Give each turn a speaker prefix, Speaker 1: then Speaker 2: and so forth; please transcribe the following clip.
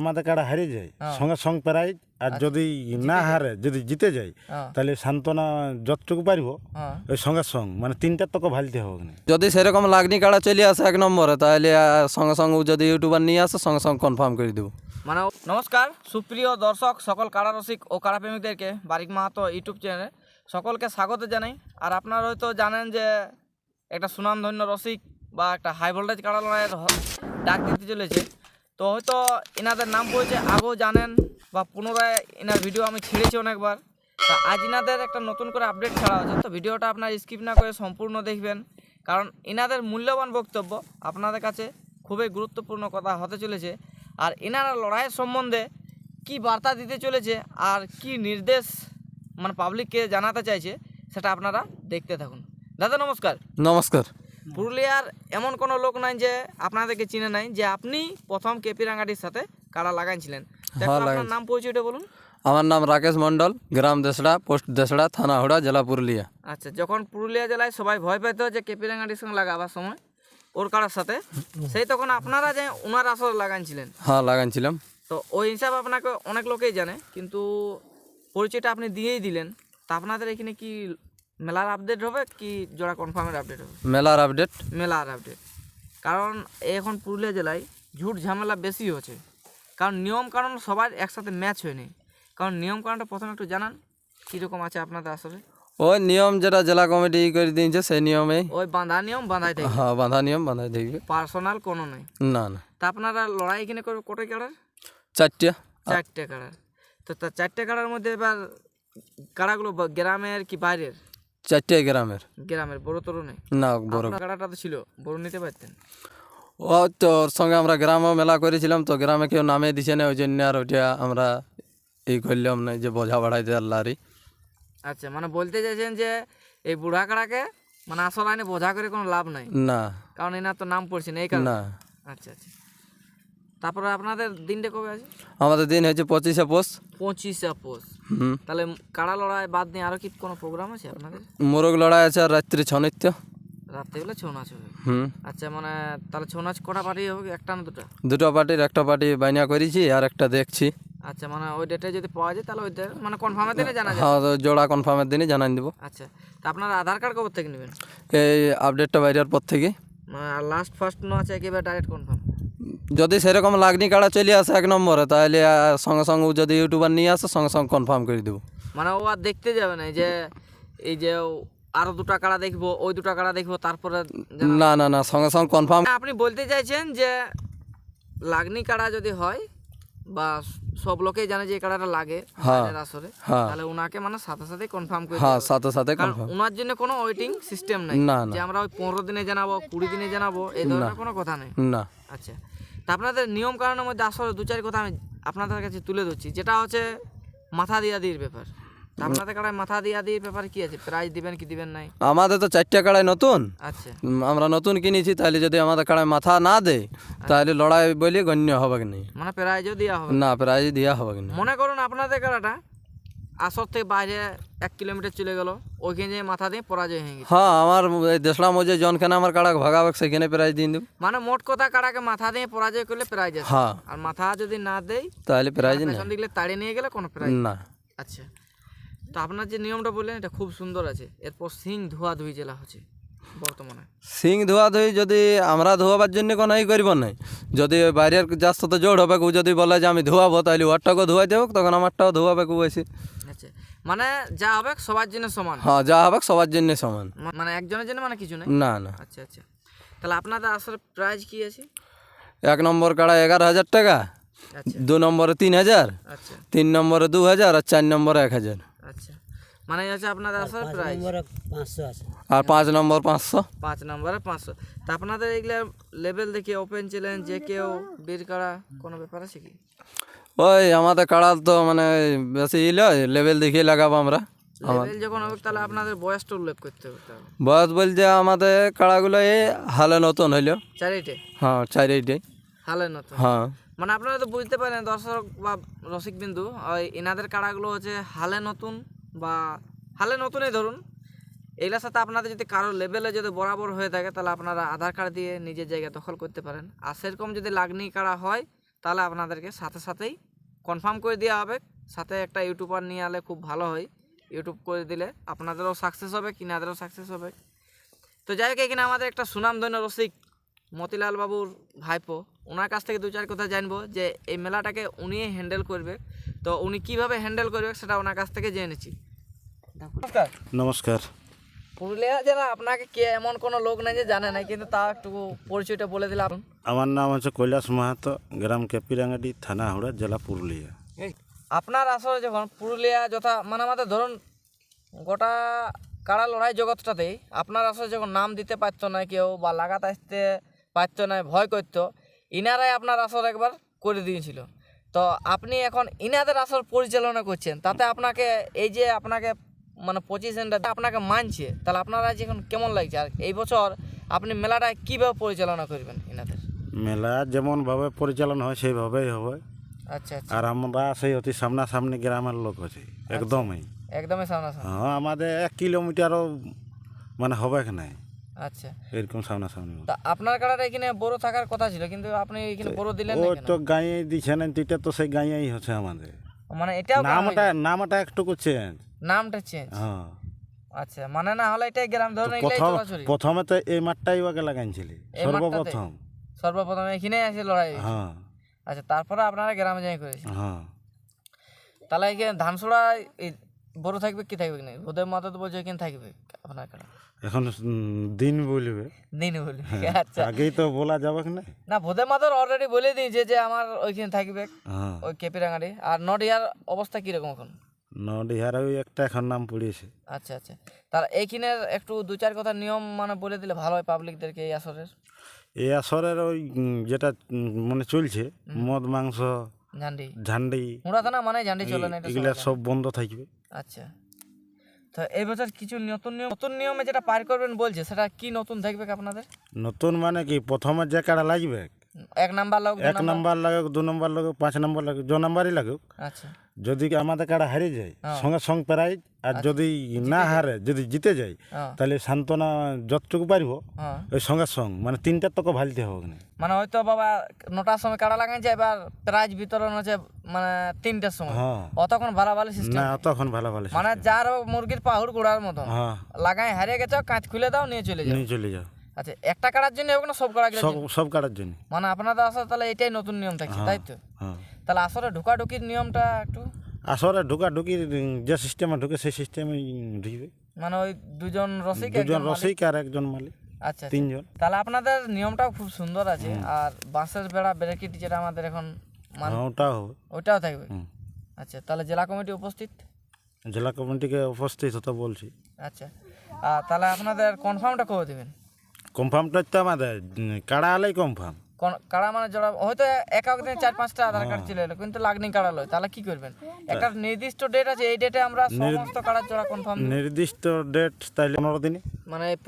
Speaker 1: আমাদের কাড়া হারে যায়
Speaker 2: হ্যাঁ।
Speaker 1: সঙ্গে সঙ্গে প্রাইজ আর যদি না হারে যদি জিতে যায়
Speaker 2: হ্যাঁ।
Speaker 1: তাহলে সান্ত্বনা যতটুকু পারব
Speaker 2: হ্যাঁ।
Speaker 1: ওই সঙ্গে সঙ্গ মানে তিনটার তোকে ভালতে হবে না
Speaker 3: যদি সেরকম লাগনি কাড়া চলে আসে এক নম্বরে তাহলে সঙ্গে সঙ্গে যদি ইউটিউবার নিয়ে আসে সঙ্গে সঙ্গে কনফার্ম করে দেবো।
Speaker 2: মানে নমস্কার সুপ্রিয় দর্শক সকল কাড়া রসিক ও কাড়া প্রেমিকদেরকে বারিক মাহাতো ইউটিউব চ্যানেলে সকলকে স্বাগত জানাই। আর আপনারা হয়তো জানেন যে একটা সুনামধন্য রসিক বা একটা হাই ভোল্টেজ কাড়া লড়াইয়ের ডাক দিতে চলেছে। তো হয়তো এনাদের নাম পড়েছে আগেও জানেন বা পুনরায় এনার ভিডিও আমি ছেড়েছি অনেকবার। তা আজ এনাদের একটা নতুন করে আপডেট ছাড়া হচ্ছে তো ভিডিওটা আপনার স্কিপ না করে সম্পূর্ণ দেখবেন। কারণ এনাদের মূল্যবান বক্তব্য আপনাদের কাছে খুবই গুরুত্বপূর্ণ কথা হতে চলেছে। আর এনারা লড়াইয়ের সম্বন্ধে কি বার্তা দিতে চলেছে আর কি নির্দেশ মানে পাবলিককে জানাতে চাইছে, সেটা আপনারা দেখতে থাকুন। দাদা, নমস্কার।
Speaker 3: নমস্কার।
Speaker 2: পুরুলিয়ার এমন কোনো লোক নাই যে আপনাদেরকে চিনে নাই যে আপনি প্রথম কেপি রাঙ্গাটির সাথে কাড়া লাগাইছিলেন
Speaker 3: হ্যাঁ,
Speaker 2: আপনার নাম পরিচয়টা বলুন।
Speaker 3: আমার নাম রাকেশ মণ্ডল গ্রাম দেশড়া পোস্ট দেশড়া থানা হুড়া জেলা পুরুলিয়া।
Speaker 2: আচ্ছা যখন পুরুলিয়া জেলায় সবাই ভয় পেত যে কেপি রাঙ্গাটির সঙ্গে লাগাবার সময় ওর কাড়ার সাথে সেই তখন আপনারা যে ওনার আসর লাগাইছিলেন
Speaker 3: হ্যাঁ লাগাইছিলাম
Speaker 2: তো ওই হিসাবে আপনাকে অনেক লোকেই জানে কিন্তু পরিচয়টা আপনি দিয়েই দিলেন। তা আপনাদের এখানে কি মেলার আপডেট হবে কি জোড়া কনফার্মের আপডেট হবে?
Speaker 3: মেলার আপডেট
Speaker 2: মেলার আপডেট কারণ এখন পুরুলিয়া জেলায় ঝুট ঝামেলা বেশি হচ্ছে। কারণ নিয়ম কারণ সবার একসাথে ম্যাচ হয়নি। কারণ নিয়ম কারণটা প্রথমে একটু জানান কীরকম আছে আপনাদের আসলে?
Speaker 3: ওই নিয়ম যেটা জেলা কমিটি করে দিয়েছে সেই নিয়মে।
Speaker 2: ওই বাঁধা নিয়ম বাঁধাই থাকবে
Speaker 3: হ্যাঁ বাঁধা নিয়ম বাঁধাই দেখবে
Speaker 2: পার্সোনাল কোনো নেই
Speaker 3: না না।
Speaker 2: তা আপনারা লড়াই এখানে করবে কোটাই কাড়ার?
Speaker 3: চারটে।
Speaker 2: চারটে কাড়ার। তো তা চারটে কাড়ার মধ্যে এবার কাড়াগুলো গ্রামের কি বাইরের?
Speaker 3: চারটে গ্রামের।
Speaker 2: গ্রামের বড় তরু নেই?
Speaker 3: না বড়।
Speaker 2: কাড়াটা তো ছিল বড় নিতে পারতেন?
Speaker 3: ও তো ওর সঙ্গে আমরা গ্রামে মেলা করেছিলাম তো গ্রামে কেউ নামে দিছে না ওই জন্য আর ওইটা আমরা এই করলাম না যে বোঝা বাড়াইতে আল্লাহরই
Speaker 2: আচ্ছা মানে বলতে চাইছেন যে এই বুড়া কাড়াকে মানে আসল আইনে বোঝা করে কোনো লাভ নাই?
Speaker 3: না।
Speaker 2: কারণ এনার তো নাম পড়ছে না এই কারণে?
Speaker 3: না।
Speaker 2: আচ্ছা আচ্ছা। তারপরে আপনাদের দিনটা কবে আছে?
Speaker 3: আমাদের দিন হচ্ছে পঁচিশে পোষ
Speaker 2: পঁচিশে পোষ তাহলে কাড়া লড়াই বাদ দিয়ে আরও কি কোনো প্রোগ্রাম আছে আপনাদের?
Speaker 3: মোরগ লড়াই আছে আর রাত্রি ছৌ নৃত্য।
Speaker 2: রাত্রেবেলা ছৌ নাচ হবে। আচ্ছা মানে তাহলে ছৌ নাচ কটা পার্টি হবে একটা না দুটা?
Speaker 3: দুটো পার্টির একটা পার্টি বাইনা করেছি আর একটা দেখছি।
Speaker 2: আচ্ছা মানে ওই ডেটে যদি পাওয়া যায় তাহলে ওই মানে কনফার্মের দিনে জানা যায়।
Speaker 3: হ্যাঁ জোড়া কনফার্মের দিনই জানাই দেবো।
Speaker 2: আচ্ছা তা আপনার আধার কার্ড কবে থেকে নেবেন?
Speaker 3: এই আপডেটটা বাইরের পর থেকে।
Speaker 2: মানে লাস্ট ফার্স্ট নো আছে একেবারে ডাইরেক্ট কনফার্ম
Speaker 3: যদি সেরকম লাগনি কাড়া চলে আসে এক নম্বরে তাহলে সঙ্গে সঙ্গে যদি ইউটিউবার নিয়ে আসে সঙ্গে সঙ্গে কনফার্ম করে দেবো।
Speaker 2: মানে ও আর দেখতে যাবে না যে এই যে আরও দুটা কাড়া দেখব ওই দুটা কাড়া দেখব তারপরে
Speaker 3: না না না সঙ্গে সঙ্গে কনফার্ম
Speaker 2: আপনি বলতে চাইছেন যে লাগনি কাড়া যদি হয় বা সব লোকেই জানে যে এই কাড়াটা লাগে
Speaker 3: হ্যাঁ।
Speaker 2: আসরে
Speaker 3: হ্যাঁ।
Speaker 2: তাহলে ওনাকে মানে সাথে সাথে কনফার্ম করে
Speaker 3: হ্যাঁ সাথে সাথে কনফার্ম
Speaker 2: ওনার জন্য কোনো ওয়েটিং সিস্টেম নাই। যে আমরা ওই পনেরো দিনে জানাব কুড়ি দিনে জানাব এই ধরনের কোনো কথা নেই।
Speaker 3: না।
Speaker 2: আচ্ছা। তা আপনাদের নিয়ম কারণের মধ্যে আসলে দু চারি কথা আমি আপনাদের কাছে তুলে ধরছি। যেটা হচ্ছে মাথা দিয়া দির ব্যাপার। তা আপনাদের কাড়ায় মাথা দিয়া দির ব্যাপার কি আছে? প্রাইজ দিবেন কি দিবেন নাই?
Speaker 3: আমাদের তো চারটে কাড়ায় নতুন।
Speaker 2: আচ্ছা।
Speaker 3: আমরা নতুন কিনেছি তাহলে যদি আমাদের কাড়ায় মাথা না দেয় তাহলে লড়াই বলে গণ্য হবে কি না।
Speaker 2: মানে প্রাইজও দেওয়া হবে।
Speaker 3: না প্রাইজ দেওয়া হবে কি না।
Speaker 2: মনে করুন আপনাদের কারাটা আসর থেকে বাইরে এক কিলোমিটার চলে গেল ওইখানে মাথা দিয়ে পরাজয় হয়ে গেছে।
Speaker 3: হ্যাঁ আমার এই দেশলা মজে জনখানে আমার কাড়া ভাগাবে সেখানে প্রাইজ দিয়ে দেব
Speaker 2: মানে মোট কথা কারাকে মাথা দিয়ে পরাজয় করলে প্রাইজ আছে
Speaker 3: হ্যাঁ।
Speaker 2: আর মাথা যদি না দেয়
Speaker 3: তাহলে প্রাইজ নেই
Speaker 2: পেছন দিকে তাড়িয়ে নিয়ে গেলে কোনো প্রাইজ
Speaker 3: না।
Speaker 2: আচ্ছা। তো আপনার যে নিয়মটা বললেন এটা খুব সুন্দর আছে। এরপর সিং ধোয়া ধুই জেলা হচ্ছে বর্তমানে।
Speaker 3: সিং ধোয়া ধুই যদি আমরা ধোয়াবার জন্য কোনো ই করব নাই যদি বাইরের যার সাথে জোড় হবে যদি বলে যে আমি ধোয়াবো তাহলে ওরটাকেও ধোয়াই দেবো তখন আমারটাও ধোয়াবে কু এসে
Speaker 2: আচ্ছা মানে যা হবে সবার জন্য সমান।
Speaker 3: হ্যাঁ যা হবে সবার জন্য সমান।
Speaker 2: মানে একজনের জন্য মানে কিছু নেই?
Speaker 3: না না।
Speaker 2: আচ্ছা আচ্ছা। তাহলে আপনাদের আসলে প্রাইজ কি আছে?
Speaker 3: এক নম্বর কাড়া এগারো হাজার টাকা
Speaker 2: আচ্ছা।
Speaker 3: দু নম্বরে তিন হাজার
Speaker 2: আচ্ছা।
Speaker 3: তিন নম্বরে দু হাজার আর চার নম্বরে এক হাজার।
Speaker 2: আচ্ছা। মানে হচ্ছে আপনাদের আসলে প্রাইজ
Speaker 3: আর পাঁচ নম্বর পাঁচশো।
Speaker 2: পাঁচ নম্বরে পাঁচশো। তা আপনাদের এগুলা লেভেল দেখে ওপেন চ্যালেঞ্জ যে কেউ বীর করা কোনো ব্যাপার আছে কি?
Speaker 3: ওই আমাদের কাড়াল তো মানে বেশি ইল লেভেল দেখিয়ে লাগাবো আমরা।
Speaker 2: যখন হবে তাহলে আপনাদের বয়সটা উল্লেখ করতে হবে
Speaker 3: বয়স বলতে আমাদের কাড়াগুলো এই হালে নতুন হইল।
Speaker 2: চারিটে?
Speaker 3: হ্যাঁ চারিটাই
Speaker 2: হালে নতুন?
Speaker 3: হ্যাঁ।
Speaker 2: মানে আপনারা তো বুঝতে পারেন দর্শক বা রসিক বিন্দু ওই এনাদের কাড়াগুলো হচ্ছে হালে নতুন বা হালে নতুনই ধরুন। এগুলোর সাথে আপনাদের যদি কারও লেভেলে যদি বরাবর হয়ে থাকে তাহলে আপনারা আধার কার্ড দিয়ে নিজের জায়গা দখল করতে পারেন। আর সেরকম যদি লাগনি কাড়া হয় তাহলে আপনাদেরকে সাথে সাথেই কনফার্ম করে দেওয়া হবে। সাথে একটা ইউটিউবার নিয়ে আলে খুব ভালো হয়। ইউটিউব করে দিলে আপনাদেরও সাকসেস হবে কিনাদেরও সাকসেস হবে। তো যাই হোক এখানে আমাদের একটা সুনামধন্য রসিক মতিলাল বাবুর ভাইপো ওনার কাছ থেকে দু চার কথা জানব যে এই মেলাটাকে উনি হ্যান্ডেল করবে। তো উনি কীভাবে হ্যান্ডেল করবে সেটা ওনার কাছ থেকে জেনেছি নমস্কার।
Speaker 1: নমস্কার।
Speaker 2: পুরুলিয়া জেলা আপনাকে কে এমন কোনো লোক নেই যে জানে না কিন্তু তা একটু পরিচয়টা বলে দিলাম।
Speaker 1: আমার নাম হচ্ছে কৈলাস মাহাতো গ্রাম কেপিরাঙ্গাটি থানা হাওড়া জেলা পুরুলিয়া।
Speaker 2: আপনার আসলে যখন পুরুলিয়া যথা মানে আমাদের ধরুন গোটা কাড়া লড়াই জগৎটাতেই আপনার আসলে যখন নাম দিতে পারতো না কেউ বা লাগাতে আসতে পারতো না ভয় করতো ইনারাই আপনার আসর একবার করে দিয়েছিল। তো আপনি এখন ইনাদের আসর পরিচালনা করছেন তাতে আপনাকে এই যে আপনাকে মানে পজিশনটা আপনাকে মানছে তাহলে আপনারা এখন কেমন লাগছে? আর এই বছর আপনি মেলাটা কীভাবে পরিচালনা করবেন ইনাদের
Speaker 1: মেলা যেমনভাবে পরিচালনা হয় সেইভাবেই হবে।
Speaker 2: আচ্ছা আচ্ছা।
Speaker 1: আর আমরা সেই অতি সামনাসামনি গ্রামের লোক আছি একদমই।
Speaker 2: একদমই সামনাসামনি।
Speaker 1: হ্যাঁ আমাদের এক কিলোমিটারও মানে হবে কি নাই?
Speaker 2: আচ্ছা।
Speaker 1: এরকম সামনাসামনি
Speaker 2: তা আপনার কাড়াটা এখানে বড় থাকার কথা ছিল কিন্তু আপনি এখানে বড় দিলেন না
Speaker 1: তো গাঁয়ে এটা তো সেই গাঁয়েই হচ্ছে আমাদের।
Speaker 2: মানে গ্রাম
Speaker 1: নামটা নামটা একটু চেঞ্জ
Speaker 2: নামটা চেঞ্জ
Speaker 1: হ্যাঁ।
Speaker 2: আচ্ছা মানে না হলে এটাই গ্রাম ধরুন এগুলাই চলাচলি
Speaker 1: প্রথমে তো এই মাঠটাই ওকে লাগাইছিলি সর্বপ্রথম।
Speaker 2: সর্বপ্রথম এখানেই আসে লড়াই
Speaker 1: হ্যাঁ।
Speaker 2: আচ্ছা তারপরে আপনারা গ্রামে যাই করেছেন।
Speaker 1: হ্যাঁ।
Speaker 2: তাহলে এখানে ধানসোড়া বড় থাকবে কি থাকবে না? ভোদের মাথা তো বলছে এখানে থাকবে আপনার কাড়া
Speaker 1: এখন দিন বলবে।
Speaker 2: দিন বলি
Speaker 1: হ্যাঁ।
Speaker 2: আচ্ছা।
Speaker 1: আগেই তো বলা যাবে না?
Speaker 2: না ভোদের মাথার অলরেডি বলে দিয়েছে যে আমার ওইখানে থাকবে। ওই কেপিরাঙাড়ি আর নডিয়ার অবস্থা কীরকম এখন?
Speaker 1: নডিহার ওই একটা এখন নাম পড়িয়েছে।
Speaker 2: আচ্ছা আচ্ছা। তার এইখানের একটু দু চার কথা নিয়ম মানে বলে দিলে ভালো হয় পাবলিকদেরকে এই আসরের?
Speaker 1: এই আসরের ওই যেটা মানে চলছে মদ মাংস
Speaker 2: ঝান্ডি।
Speaker 1: ঝান্ডি
Speaker 2: মুড়া থানা মানে ঝান্ডি চলে না
Speaker 1: এগুলা সব বন্ধ থাকবে।
Speaker 2: আচ্ছা। তো এই বছর কিছু নতুন নিয়ম নতুন নিয়মে যেটা পার করবেন বলছে সেটা কি নতুন থাকবে আপনাদের?
Speaker 1: নতুন মানে কি প্রথমে যে কাড়া লাগবে?
Speaker 2: এক নাম্বার লোক
Speaker 1: এক নাম্বার লাগুক দু নম্বর লাগুক পাঁচ নাম্বার লাগুক জ নাম্বারই লাগুক।
Speaker 2: আচ্ছা।
Speaker 1: যদি আমাদের কাড়া হারিয়ে যায় সঙ্গে সঙ্গে প্রাইজ আর যদি না হারে যদি জিতে যায়
Speaker 2: হ্যাঁ।
Speaker 1: তাহলে সান্ত্বনা যতটুকু পারব
Speaker 2: হ্যাঁ।
Speaker 1: ওই সঙ্গে সঙ্গ মানে তিনটার তোকে ভালতে হবে না
Speaker 2: মানে হয়তো বাবা নটার সময় কাড়া লাগাইছে এবার প্রাইজ বিতরণ হচ্ছে মানে তিনটার সময়।
Speaker 1: হ্যাঁ।
Speaker 2: অতক্ষণ ভালো ভালো সিস্টেম
Speaker 1: না অতক্ষণ ভালো ভালো
Speaker 2: মানে যার মুরগির পাহুড় গোড়ার মতো
Speaker 1: হ্যাঁ।
Speaker 2: লাগাই হারিয়ে গেছে কাঁচ খুলে দাও নিয়ে চলে যাও।
Speaker 1: নিয়ে চলে যাও।
Speaker 2: আচ্ছা একটা কাড়ার জন্য হোক না সব কাড়া
Speaker 1: সব সব কাটার জন্য।
Speaker 2: মানে আপনাদের আসলে তাহলে এটাই নতুন নিয়ম থাকছে তাই তো?
Speaker 1: হ্যাঁ।
Speaker 2: তাহলে আসলে ঢুকাঢুকির নিয়মটা একটু?
Speaker 1: আসলে ঢুকা ঢুকির যে সিস্টেমে ঢুকে সেই সিস্টেমে ঢুকবে।
Speaker 2: মানে ওই দুজন রসিক
Speaker 1: দুজন। রসিক আর একজন মালিক
Speaker 2: আচ্ছা আচ্ছা।
Speaker 1: তিনজন।
Speaker 2: তাহলে আপনাদের নিয়মটাও খুব সুন্দর আছে। আর বাঁশের বেড়া ব্রেকিট যেটা আমাদের এখন মান
Speaker 1: হ্যাঁ ওটাও হবে।
Speaker 2: ওইটাও থাকবে? আচ্ছা তাহলে জেলা কমিটি উপস্থিত?
Speaker 1: জেলা কমিটিকে উপস্থিত হতে বলছি।
Speaker 2: আচ্ছা। আর তাহলে আপনাদের কনফার্মটা করে দেবেন?
Speaker 1: কনফার্মটা তো আমাদের কাড়া হলেই কনফার্ম
Speaker 2: কোন- কাড়া মানে জোড়া হয়তো এক একদিন চার পাঁচটা আধার কার্ড চলে এলো কিন্তু লাগনি কাড়া লয় তাহলে কি করবেন? একটা নির্দিষ্ট ডেট আছে এই ডেটে আমরা সমস্ত কাড়ার জোড়া কনফার্ম
Speaker 1: নির্দিষ্ট ডেট তাইলে পনেরো দিনে
Speaker 2: মানে